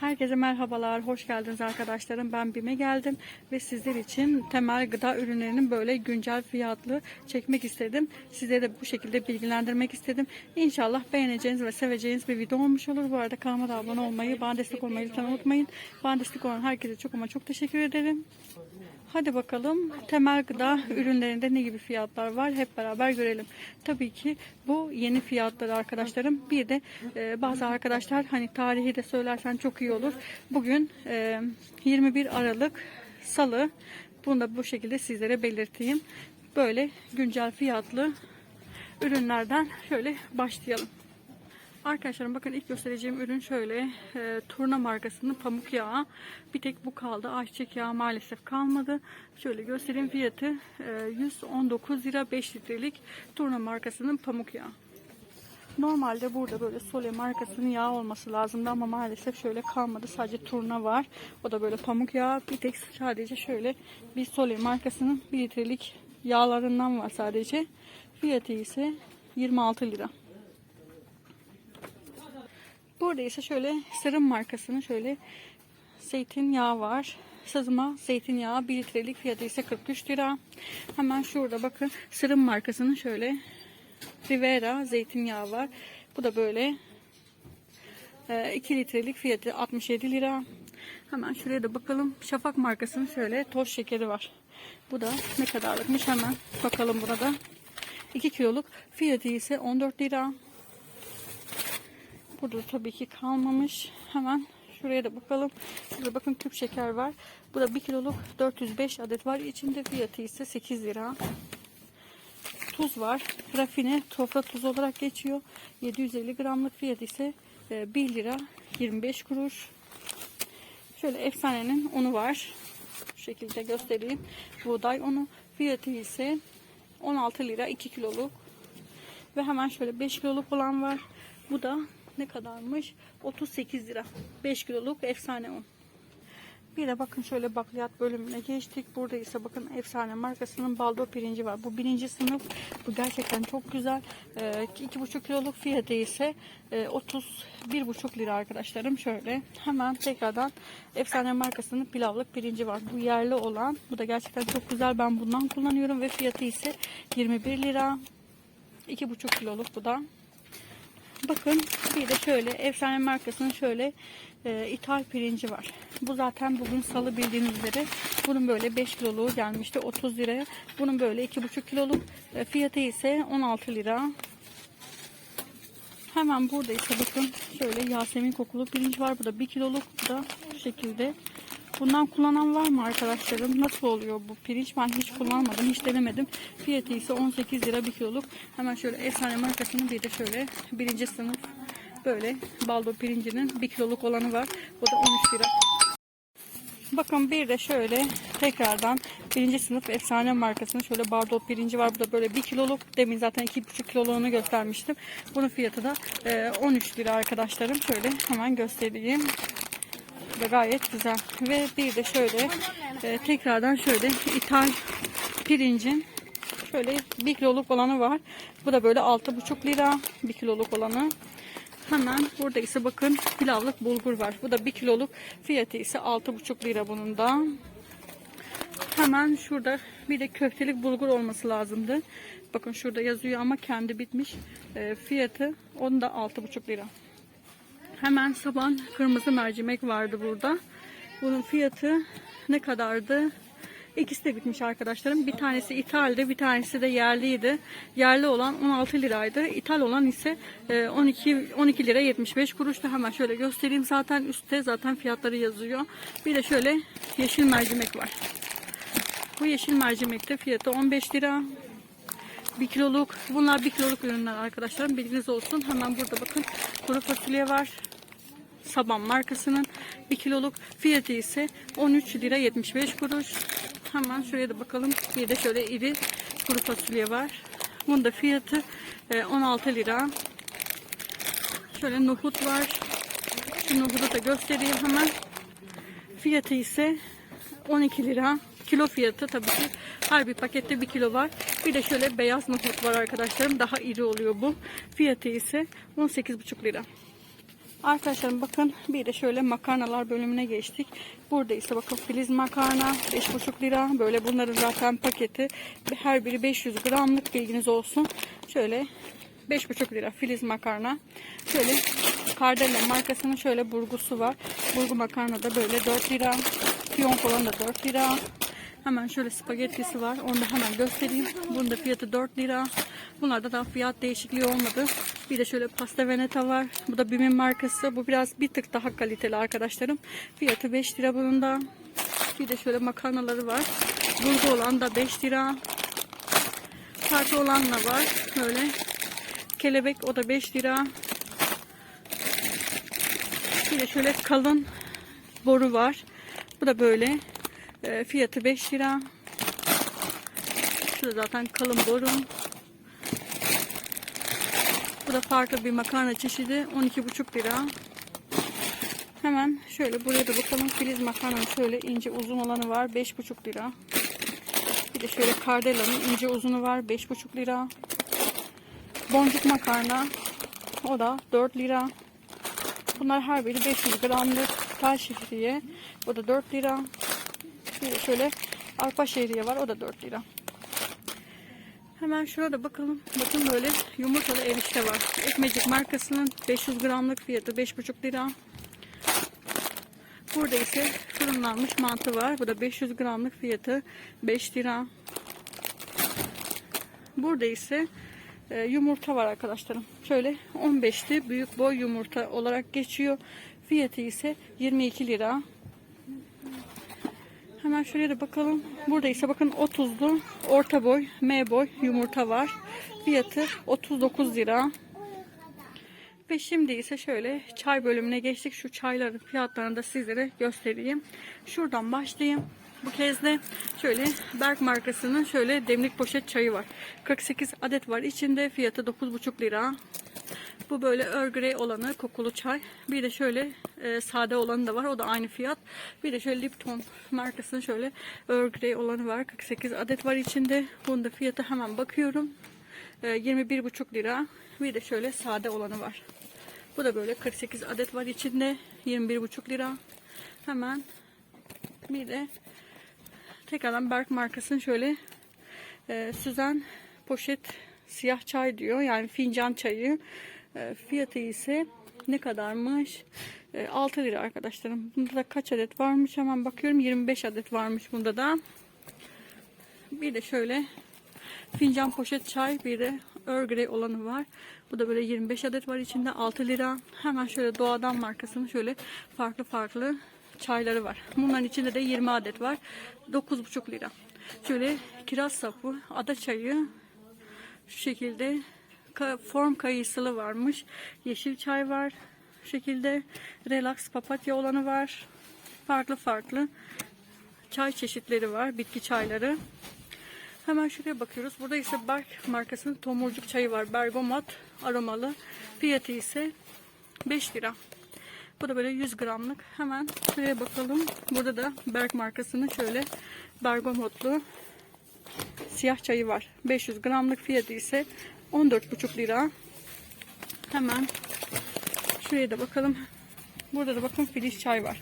Herkese merhabalar, hoş geldiniz arkadaşlarım. Ben BİM'e geldim ve sizler için temel gıda ürünlerinin böyle güncel fiyatlı çekmek istedim. Size de bu şekilde bilgilendirmek istedim. İnşallah beğeneceğiniz ve seveceğiniz bir video olmuş olur. Bu arada kanalıma da abone olmayı, bana destek olmayı lütfen unutmayın. Bana destek olan herkese çok ama çok teşekkür ederim. Hadi bakalım temel gıda ürünlerinde ne gibi fiyatlar var hep beraber görelim. Tabii ki bu yeni fiyatları arkadaşlarım. Bir de e, bazı arkadaşlar hani tarihi de söylersen çok iyi olur. Bugün e, 21 Aralık Salı. Bunu da bu şekilde sizlere belirteyim. Böyle güncel fiyatlı ürünlerden şöyle başlayalım. Arkadaşlarım bakın ilk göstereceğim ürün şöyle e, turna markasının pamuk yağı. Bir tek bu kaldı. Ayçiçek yağı maalesef kalmadı. Şöyle göstereyim fiyatı e, 119 lira 5 litrelik turna markasının pamuk yağı. Normalde burada böyle Sole markasının yağı olması lazımdı ama maalesef şöyle kalmadı. Sadece turna var. O da böyle pamuk yağı. Bir tek sadece şöyle bir Sole markasının 1 litrelik yağlarından var sadece. Fiyatı ise 26 lira. Burada ise şöyle Sırım markasının şöyle zeytinyağı var. Sızma zeytinyağı 1 litrelik fiyatı ise 43 lira. Hemen şurada bakın Sırım markasının şöyle Rivera zeytinyağı var. Bu da böyle 2 litrelik fiyatı 67 lira. Hemen şuraya da bakalım. Şafak markasının şöyle toz şekeri var. Bu da ne kadarlıkmış hemen bakalım burada. 2 kiloluk fiyatı ise 14 lira. Burada tabii ki kalmamış. Hemen şuraya da bakalım. Şurada bakın küp şeker var. Bu da 1 kiloluk 405 adet var. İçinde fiyatı ise 8 lira. Tuz var. Rafine tofra tuz olarak geçiyor. 750 gramlık fiyatı ise 1 lira 25 kuruş. Şöyle efsanenin unu var. Bu şekilde göstereyim. Buğday unu. Fiyatı ise 16 lira 2 kiloluk. Ve hemen şöyle 5 kiloluk olan var. Bu da ne kadarmış? 38 lira. 5 kiloluk efsane un. Bir de bakın şöyle bakliyat bölümüne geçtik. Burada ise bakın efsane markasının baldo pirinci var. Bu birinci sınıf. Bu gerçekten çok güzel. Ee, 2,5 kiloluk fiyatı ise e, 31,5 lira arkadaşlarım. Şöyle hemen tekrardan efsane markasının pilavlık pirinci var. Bu yerli olan. Bu da gerçekten çok güzel. Ben bundan kullanıyorum ve fiyatı ise 21 lira. 2,5 kiloluk bu da. Bakın bir de şöyle efsane markasının şöyle e, ithal pirinci var. Bu zaten bugün salı bildiğiniz üzere. Bunun böyle 5 kiloluğu gelmişti 30 liraya. Bunun böyle 2,5 kiloluk e, fiyatı ise 16 lira. Hemen burada ise bakın şöyle Yasemin kokulu pirinç var. Bu da 1 kiloluk. Bu da bu şekilde. Bundan kullanan var mı arkadaşlarım? Nasıl oluyor bu pirinç? Ben hiç kullanmadım, hiç denemedim. Fiyatı ise 18 lira 1 kiloluk. Hemen şöyle efsane markasının bir de şöyle birinci sınıf böyle baldo pirincinin 1 kiloluk olanı var. Bu da 13 lira. Bakın bir de şöyle tekrardan birinci sınıf efsane markasının şöyle bardo pirinci var. Bu da böyle 1 kiloluk. Demin zaten 2,5 kiloluğunu göstermiştim. Bunun fiyatı da 13 lira arkadaşlarım. Şöyle hemen göstereyim ve gayet güzel. Ve bir de şöyle e, tekrardan şöyle ithal pirincin şöyle 1 kiloluk olanı var. Bu da böyle 6,5 lira 1 kiloluk olanı. Hemen burada ise bakın pilavlık bulgur var. Bu da 1 kiloluk fiyatı ise 6,5 lira bunun da. Hemen şurada bir de köftelik bulgur olması lazımdı. Bakın şurada yazıyor ama kendi bitmiş. E, fiyatı onun da 6,5 lira. Hemen saban kırmızı mercimek vardı burada. Bunun fiyatı ne kadardı? İkisi de bitmiş arkadaşlarım. Bir tanesi ithaldi, bir tanesi de yerliydi. Yerli olan 16 liraydı. İthal olan ise 12 12 lira 75 kuruştu. Hemen şöyle göstereyim. Zaten üstte zaten fiyatları yazıyor. Bir de şöyle yeşil mercimek var. Bu yeşil mercimekte fiyatı 15 lira. 1 kiloluk. Bunlar 1 kiloluk ürünler arkadaşlarım. Bilginiz olsun. Hemen burada bakın kuru fasulye var. Saban markasının 1 kiloluk fiyatı ise 13 lira 75 kuruş. Hemen şuraya da bakalım. Bir de şöyle iri kuru fasulye var. Bunun da fiyatı 16 lira. Şöyle nohut var. Şu nohutu da göstereyim hemen. Fiyatı ise 12 lira. Kilo fiyatı tabii ki her bir pakette 1 kilo var. Bir de şöyle beyaz nohut var arkadaşlarım. Daha iri oluyor bu. Fiyatı ise 18,5 lira. Arkadaşlar bakın bir de şöyle makarnalar bölümüne geçtik. Burada ise bakın filiz makarna 5,5 lira. Böyle bunların zaten paketi her biri 500 gramlık bilginiz olsun. Şöyle 5,5 lira filiz makarna. Şöyle Kardella markasının şöyle burgusu var. Burgu makarna da böyle 4 lira. Fiyonk olan da 4 lira. Hemen şöyle spagettisi var. Onu da hemen göstereyim. Bunun da fiyatı 4 lira. Bunlarda da fiyat değişikliği olmadı. Bir de şöyle pasta veneta var. Bu da Bim'in markası. Bu biraz bir tık daha kaliteli arkadaşlarım. Fiyatı 5 lira bunun da. Bir de şöyle makarnaları var. Burgu olan da 5 lira. Farklı olan da var. Böyle kelebek o da 5 lira. Bir de şöyle kalın boru var. Bu da böyle. E, fiyatı 5 lira. Şurada zaten kalın boru. Bu da farklı bir makarna çeşidi. 12,5 lira. Hemen şöyle buraya da bakalım. Filiz makarnanın şöyle ince uzun olanı var. 5,5 lira. Bir de şöyle kardela'nın ince uzunu var. 5,5 lira. Boncuk makarna. O da 4 lira. Bunlar her biri 500 gramlık tel şehriye. O da 4 lira. Bir şöyle arpa şehriye var. O da 4 lira. Hemen şurada bakalım. Bakın böyle yumurtalı erişte var. Ekmecik markasının 500 gramlık fiyatı 5,5 lira. Burada ise fırınlanmış mantı var. Bu da 500 gramlık fiyatı 5 lira. Burada ise e, yumurta var arkadaşlarım. Şöyle 15'li büyük boy yumurta olarak geçiyor. Fiyatı ise 22 lira. Hemen şuraya da bakalım. Burada ise bakın 30'lu orta boy M boy yumurta var. Fiyatı 39 lira. Ve şimdi ise şöyle çay bölümüne geçtik. Şu çayların fiyatlarını da sizlere göstereyim. Şuradan başlayayım. Bu kez de şöyle Berk markasının şöyle demlik poşet çayı var. 48 adet var. İçinde fiyatı 9,5 lira. Bu böyle Earl Grey olanı kokulu çay. Bir de şöyle e, sade olanı da var. O da aynı fiyat. Bir de şöyle Lipton markasının şöyle Earl Grey olanı var. 48 adet var içinde. Bunun da fiyatı hemen bakıyorum. E, 21,5 lira. Bir de şöyle sade olanı var. Bu da böyle 48 adet var içinde. 21,5 lira. Hemen bir de tekrardan Berk markasının şöyle e, Süzen poşet siyah çay diyor. Yani fincan çayı. E, fiyatı ise ne kadarmış? E, 6 lira arkadaşlarım. Bunda da kaç adet varmış? Hemen bakıyorum. 25 adet varmış bunda da. Bir de şöyle fincan poşet çay bir de Earl Grey olanı var. Bu da böyle 25 adet var içinde 6 lira. Hemen şöyle doğadan markasının şöyle farklı farklı çayları var. Bunların içinde de 20 adet var. 9,5 lira. Şöyle kiraz sapı, ada çayı şu şekilde form kayısılı varmış. Yeşil çay var. Şu şekilde relax papatya olanı var. Farklı farklı çay çeşitleri var. Bitki çayları. Hemen şuraya bakıyoruz. Burada ise Berk markasının tomurcuk çayı var. Bergamot aromalı. Fiyatı ise 5 lira. Bu da böyle 100 gramlık. Hemen şuraya bakalım. Burada da Berk markasının şöyle bergamotlu siyah çayı var. 500 gramlık fiyatı ise 14,5 lira. Hemen şuraya da bakalım. Burada da bakın filiz çay var.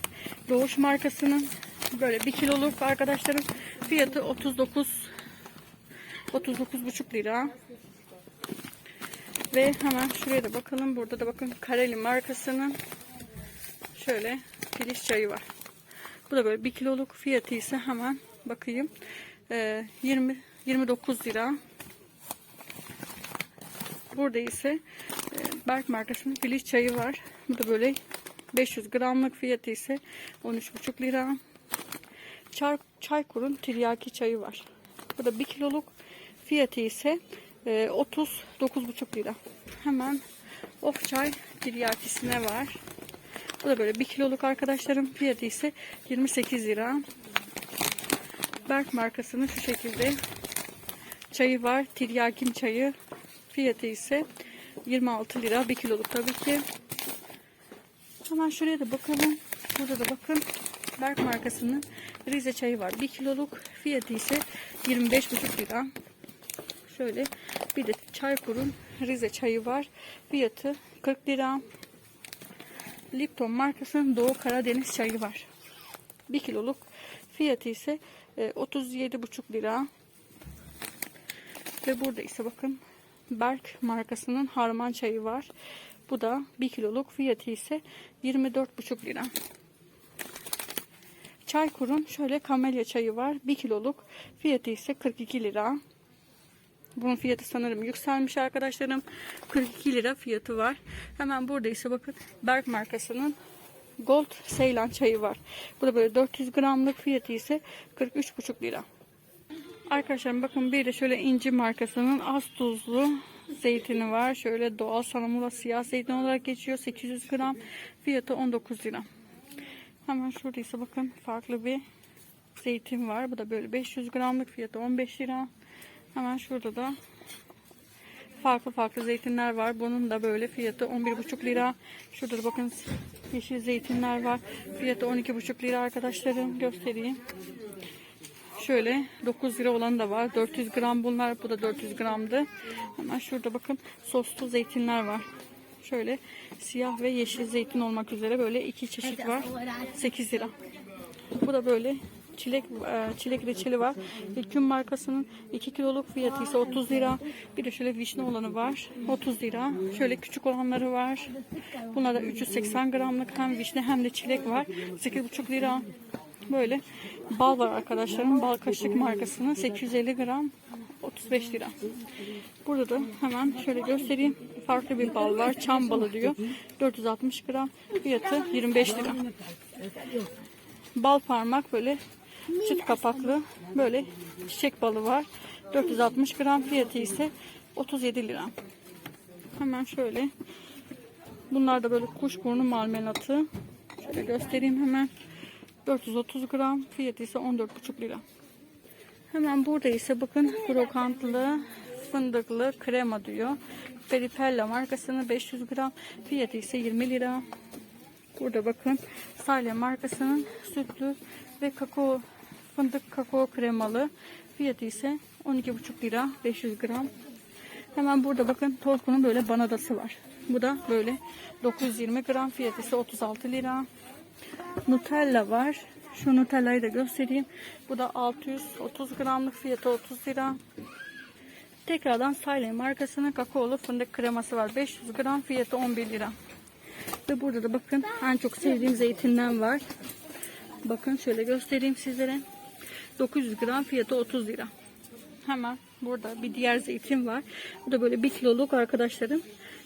Doğuş markasının böyle 1 kiloluk arkadaşlarım fiyatı 39 39,5 lira. Ve hemen şuraya da bakalım. Burada da bakın Kareli markasının şöyle filiz çayı var. Bu da böyle 1 kiloluk fiyatı ise hemen bakayım. Ee, 20 29 lira. Burada ise e, Berk markasının filiz çayı var. Bu da böyle 500 gramlık fiyatı ise 13,5 lira. Çay, Çaykur'un tiryaki çayı var. Bu da 1 kiloluk fiyatı ise e, 39,5 lira. Hemen of çay tiryakisine var. Bu da böyle 1 kiloluk arkadaşlarım fiyatı ise 28 lira. Berk markasının şu şekilde çayı var. Tiryakin çayı. Fiyatı ise 26 lira. 1 kiloluk tabii ki. Hemen şuraya da bakalım. Burada da bakın. Berk markasının Rize çayı var. 1 kiloluk. Fiyatı ise 25,5 lira. Şöyle bir de Çaykur'un Rize çayı var. Fiyatı 40 lira. Lipton markasının Doğu Karadeniz çayı var. 1 kiloluk fiyatı ise e, 37,5 lira. Ve burada ise bakın Berk markasının harman çayı var. Bu da 1 kiloluk fiyatı ise 24,5 lira. Çaykur'un şöyle kamelya çayı var. 1 kiloluk fiyatı ise 42 lira. Bunun fiyatı sanırım yükselmiş arkadaşlarım. 42 lira fiyatı var. Hemen burada ise bakın Berk markasının Gold Seylan çayı var. Bu da böyle 400 gramlık fiyatı ise 43,5 lira. Arkadaşlar bakın bir de şöyle inci markasının az tuzlu zeytini var. Şöyle doğal sanamula siyah zeytin olarak geçiyor. 800 gram fiyatı 19 lira. Hemen şurada ise bakın farklı bir zeytin var. Bu da böyle 500 gramlık fiyatı 15 lira. Hemen şurada da farklı farklı zeytinler var. Bunun da böyle fiyatı 11,5 lira. Şurada da bakın yeşil zeytinler var. Fiyatı 12,5 lira arkadaşlarım. Göstereyim. Şöyle 9 lira olan da var. 400 gram bunlar. Bu da 400 gramdı. Hemen şurada bakın soslu zeytinler var. Şöyle siyah ve yeşil zeytin olmak üzere böyle iki çeşit var. 8 lira. Bu da böyle çilek e, çilek reçeli var. İlkün markasının 2 kiloluk fiyatı ise 30 lira. Bir de şöyle vişne olanı var. 30 lira. Şöyle küçük olanları var. Bunlar da 380 gramlık hem vişne hem de çilek var. 8,5 lira. Böyle bal var arkadaşlarım. Bal kaşık markasının 850 gram 35 lira. Burada da hemen şöyle göstereyim. Farklı bir bal var. Çam balı diyor. 460 gram. Fiyatı 25 lira. Bal parmak böyle çıt kapaklı böyle çiçek balı var. 460 gram fiyatı ise 37 lira. Hemen şöyle. Bunlar da böyle kuşburnu marmelatı. Şöyle göstereyim hemen. 430 gram fiyatı ise 14,5 lira. Hemen burada ise bakın krokantlı fındıklı krema diyor. Peripella markasının 500 gram fiyatı ise 20 lira. Burada bakın Salih markasının sütlü ve kakao fındık kakao kremalı fiyatı ise 12,5 lira 500 gram. Hemen burada bakın Torku'nun böyle banadası var. Bu da böyle 920 gram fiyatı ise 36 lira. Nutella var. Şu Nutella'yı da göstereyim. Bu da 630 gramlık fiyatı 30 lira. Tekrardan Siley markasının kakaolu fındık kreması var. 500 gram fiyatı 11 lira. Ve burada da bakın en çok sevdiğim zeytinden var. Bakın şöyle göstereyim sizlere. 900 gram fiyatı 30 lira. Hemen burada bir diğer zeytin var. Bu da böyle 1 kiloluk arkadaşlarım.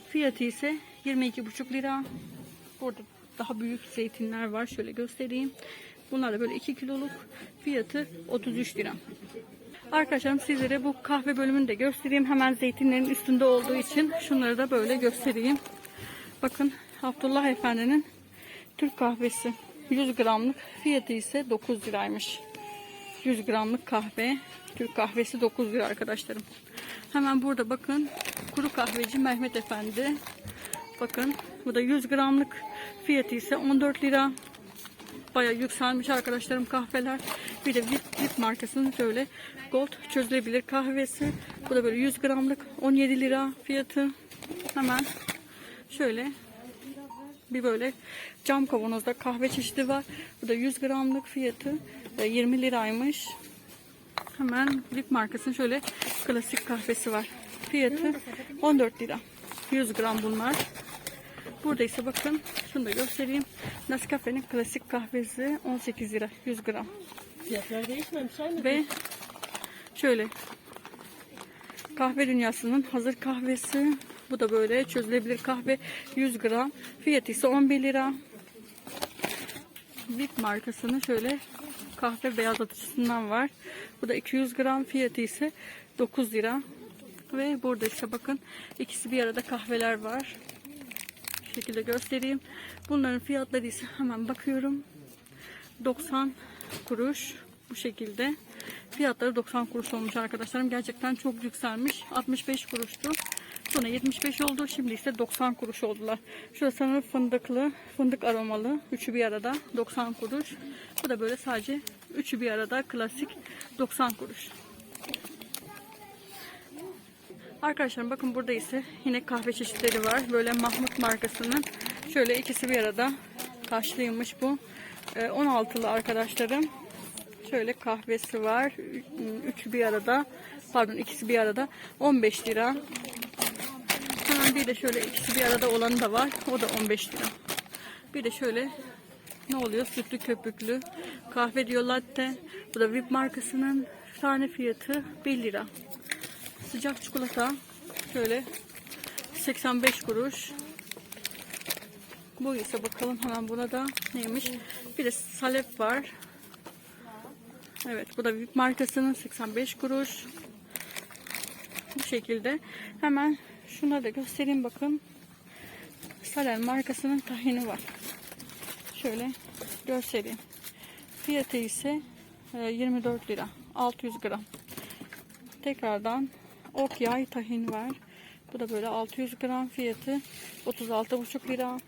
Fiyatı ise 22,5 lira. Burada daha büyük zeytinler var. Şöyle göstereyim. Bunlar da böyle 2 kiloluk. Fiyatı 33 lira. Arkadaşlarım sizlere bu kahve bölümünü de göstereyim. Hemen zeytinlerin üstünde olduğu için şunları da böyle göstereyim. Bakın Abdullah Efendi'nin Türk kahvesi 100 gramlık fiyatı ise 9 liraymış. 100 gramlık kahve Türk kahvesi 9 lira arkadaşlarım. Hemen burada bakın kuru kahveci Mehmet Efendi. Bakın bu da 100 gramlık fiyatı ise 14 lira. Baya yükselmiş arkadaşlarım kahveler. Bir de Vip, Vip markasının şöyle gold çözülebilir kahvesi. Bu da böyle 100 gramlık 17 lira fiyatı. Hemen şöyle bir böyle cam kavanozda kahve çeşidi var. Bu da 100 gramlık fiyatı e, 20 liraymış. Hemen Vip markasının şöyle klasik kahvesi var. Fiyatı 14 lira. 100 gram bunlar. Burada ise bakın şunu da göstereyim. Nescafe'nin klasik kahvesi 18 lira 100 gram. Fiyatlar değişmemiş aynı. Ve şöyle kahve dünyasının hazır kahvesi. Bu da böyle çözülebilir kahve 100 gram. Fiyatı ise 11 lira. Vip markasının şöyle kahve beyazlatıcısından var. Bu da 200 gram fiyatı ise 9 lira. Ve burada ise bakın ikisi bir arada kahveler var. Şekilde göstereyim. Bunların fiyatları ise hemen bakıyorum. 90 kuruş bu şekilde. Fiyatları 90 kuruş olmuş arkadaşlarım. Gerçekten çok yükselmiş. 65 kuruştu. Sonra 75 oldu. Şimdi ise 90 kuruş oldular. Şurası sanırım fındıklı, fındık aromalı. Üçü bir arada 90 kuruş. Bu da böyle sadece üçü bir arada klasik 90 kuruş. Arkadaşlar bakın burada ise yine kahve çeşitleri var. Böyle Mahmut markasının Şöyle ikisi bir arada taşlıymış bu. Ee, 16'lı arkadaşlarım. Şöyle kahvesi var. Üçü bir arada. Pardon ikisi bir arada. 15 lira. Hemen bir de şöyle ikisi bir arada olanı da var. O da 15 lira. Bir de şöyle ne oluyor? Sütlü köpüklü kahve diyor latte. Bu da VIP markasının tane fiyatı 1 lira. Sıcak çikolata şöyle 85 kuruş. Bu ise bakalım hemen buna da neymiş? Bir de salep var. Evet bu da VIP markasının 85 kuruş. Bu şekilde. Hemen şuna da göstereyim bakın. Salel markasının tahini var. Şöyle göstereyim. Fiyatı ise e, 24 lira. 600 gram. Tekrardan ok yay tahin var. Bu da böyle 600 gram fiyatı 36,5 lira.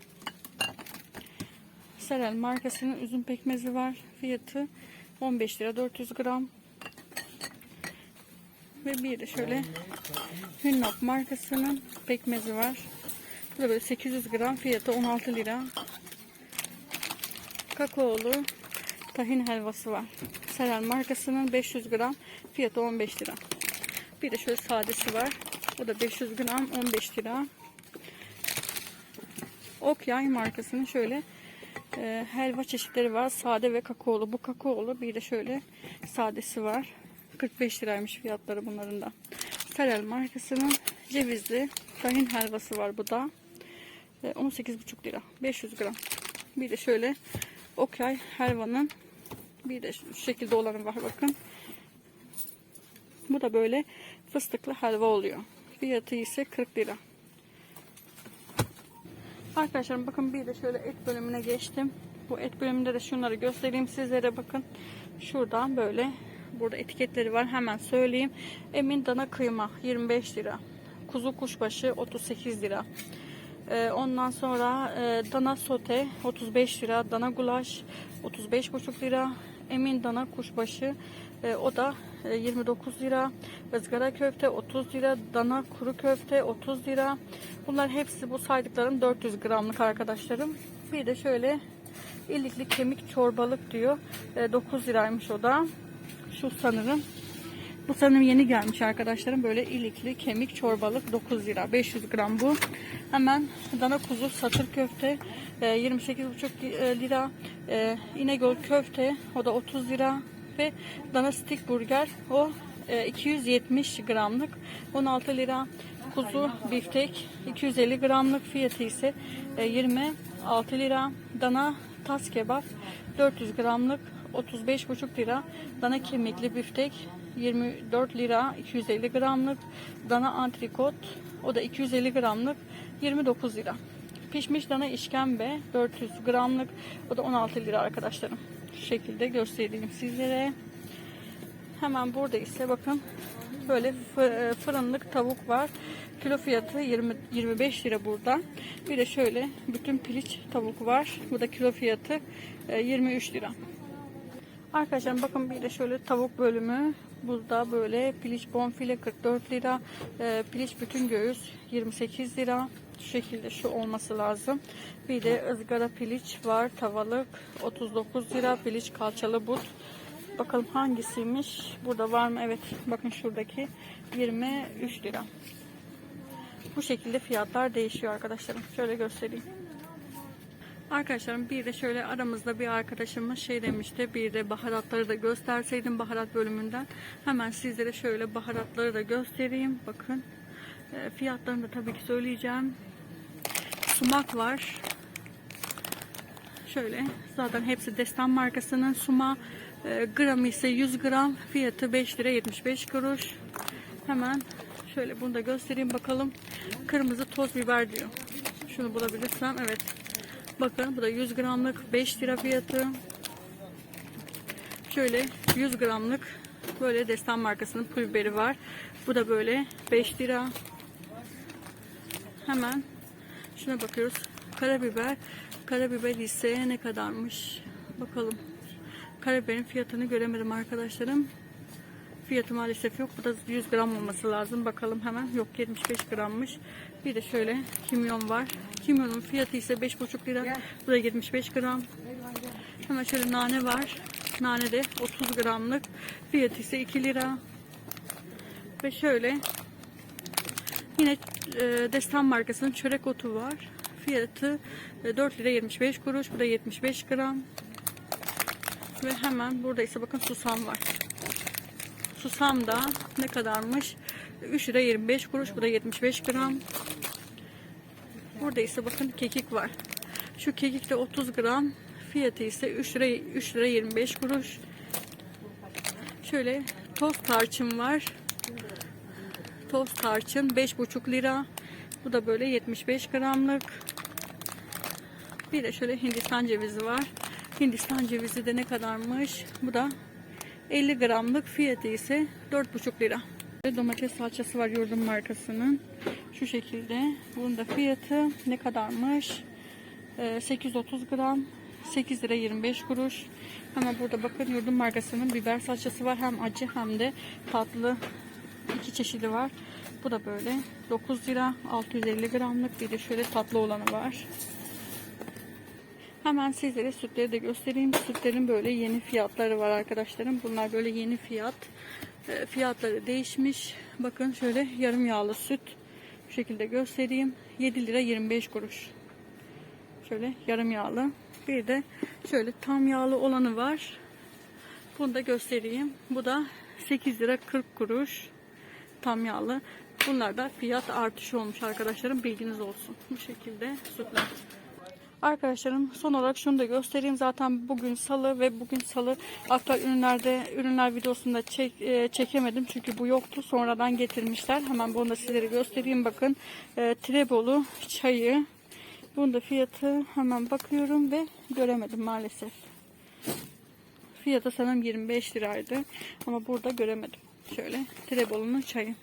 Serel markasının üzüm pekmezi var. Fiyatı 15 lira 400 gram. Ve bir de şöyle Hünnap markasının pekmezi var. Bu da böyle 800 gram fiyatı 16 lira. Kakaolu tahin helvası var. Serel markasının 500 gram fiyatı 15 lira. Bir de şöyle sadesi var. Bu da 500 gram 15 lira. Okyay markasının şöyle e, helva çeşitleri var. Sade ve kakaolu. Bu kakaolu. Bir de şöyle sadesi var. 45 liraymış fiyatları bunların da. Serel markasının cevizli tahin helvası var bu da. E, 18,5 lira. 500 gram. Bir de şöyle Okyay helvanın bir de şu şekilde olanı var bakın. Bu da böyle fıstıklı helva oluyor. Fiyatı ise 40 lira. Arkadaşlar bakın bir de şöyle et bölümüne geçtim. Bu et bölümünde de şunları göstereyim sizlere bakın. Şuradan böyle burada etiketleri var hemen söyleyeyim. Emin dana kıyma 25 lira. Kuzu kuşbaşı 38 lira. Ee, ondan sonra e, dana sote 35 lira. Dana gulaş 35,5 lira. Emin dana kuşbaşı e, o da 29 lira. Izgara köfte 30 lira. Dana kuru köfte 30 lira. Bunlar hepsi bu saydıklarım 400 gramlık arkadaşlarım. Bir de şöyle ilikli kemik çorbalık diyor. E, 9 liraymış o da. Şu sanırım. Bu sanırım yeni gelmiş arkadaşlarım. Böyle ilikli kemik çorbalık 9 lira. 500 gram bu. Hemen dana kuzu satır köfte e, 28,5 lira. E, İnegöl köfte o da 30 lira. Ve dana stick burger o e, 270 gramlık 16 lira. Kuzu biftek 250 gramlık fiyatı ise e, 26 lira. Dana tas kebap 400 gramlık 35,5 lira. Dana kemikli biftek 24 lira 250 gramlık. Dana antrikot o da 250 gramlık 29 lira. Pişmiş dana işkembe 400 gramlık o da 16 lira arkadaşlarım. Şekilde göstereyim sizlere. Hemen burada ise bakın böyle fı- fırınlık tavuk var. Kilo fiyatı 20 25 lira burada. Bir de şöyle bütün piliç tavuk var. Bu da kilo fiyatı e, 23 lira. Arkadaşlar bakın bir de şöyle tavuk bölümü. Burada böyle piliç bonfile 44 lira. E, piliç bütün göğüs 28 lira. Şu şekilde şu olması lazım. Bir de ızgara piliç var. Tavalık 39 lira. Piliç kalçalı but. Bakalım hangisiymiş. Burada var mı? Evet. Bakın şuradaki 23 lira. Bu şekilde fiyatlar değişiyor arkadaşlarım. Şöyle göstereyim. Arkadaşlarım bir de şöyle aramızda bir arkadaşımız şey demişti. Bir de baharatları da gösterseydim baharat bölümünden. Hemen sizlere şöyle baharatları da göstereyim. Bakın. E, Fiyatlarını da tabii ki söyleyeceğim. Sumak var. Şöyle zaten hepsi Destan markasının suma e, gramı ise 100 gram fiyatı 5 lira 75 kuruş. Hemen şöyle bunu da göstereyim bakalım. Kırmızı toz biber diyor. Şunu bulabilirsem evet. Bakın bu da 100 gramlık 5 lira fiyatı. Şöyle 100 gramlık böyle Destan markasının pul biberi var. Bu da böyle 5 lira. Hemen şuna bakıyoruz. Karabiber. Karabiber ise ne kadarmış? Bakalım. Karabiberin fiyatını göremedim arkadaşlarım. Fiyatı maalesef yok. Bu da 100 gram olması lazım. Bakalım hemen. Yok 75 grammış. Bir de şöyle kimyon var. Kimyonun fiyatı ise 5,5 lira. Bu da 75 gram. Hemen şöyle nane var. Nane de 30 gramlık. Fiyatı ise 2 lira. Ve şöyle yine e, Destan markasının çörek otu var. Fiyatı e, 4 lira 25 kuruş. Bu da 75 gram. Ve hemen burada ise bakın susam var. Susam da ne kadarmış? 3 lira 25 kuruş. Bu da 75 gram. Burada ise bakın kekik var. Şu kekik de 30 gram. Fiyatı ise 3 lira 3 lira 25 kuruş. Şöyle toz tarçın var. Toz tarçın 5,5 lira. Bu da böyle 75 gramlık. Bir de şöyle Hindistan cevizi var. Hindistan cevizi de ne kadarmış? Bu da 50 gramlık fiyatı ise 4,5 lira. Domates salçası var yurdum markasının. Şu şekilde. Bunun da fiyatı ne kadarmış? Ee, 830 gram. 8 lira 25 kuruş. Hemen burada bakın yurdum markasının biber salçası var. Hem acı hem de tatlı. İki çeşidi var. Bu da böyle 9 lira 650 gramlık bir de şöyle tatlı olanı var. Hemen sizlere sütleri de göstereyim. Sütlerin böyle yeni fiyatları var arkadaşlarım. Bunlar böyle yeni fiyat. E, Fiyatları değişmiş. Bakın şöyle yarım yağlı süt. Bu şekilde göstereyim. 7 lira 25 kuruş. Şöyle yarım yağlı. Bir de şöyle tam yağlı olanı var. Bunu da göstereyim. Bu da 8 lira 40 kuruş. Tam yağlı. Bunlar da fiyat artışı olmuş arkadaşlarım. Bilginiz olsun. Bu şekilde sütler. Arkadaşlarım son olarak şunu da göstereyim. Zaten bugün salı ve bugün salı aktüel ürünlerde ürünler videosunda çek, e, çekemedim. Çünkü bu yoktu. Sonradan getirmişler. Hemen bunu da sizlere göstereyim. Bakın e, Trebolu çayı. Bunun da fiyatı hemen bakıyorum ve göremedim maalesef. Fiyatı sanırım 25 liraydı. Ama burada göremedim. Şöyle Trebolu'nun çayı.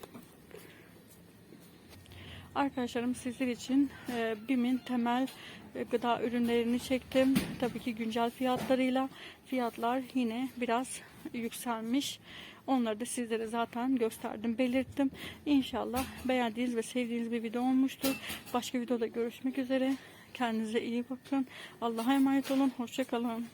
Arkadaşlarım sizler için e, BİM'in temel e, gıda ürünlerini çektim. Tabii ki güncel fiyatlarıyla. Fiyatlar yine biraz yükselmiş. Onları da sizlere zaten gösterdim, belirttim. İnşallah beğendiğiniz ve sevdiğiniz bir video olmuştur. Başka videoda görüşmek üzere. Kendinize iyi bakın. Allah'a emanet olun. Hoşçakalın.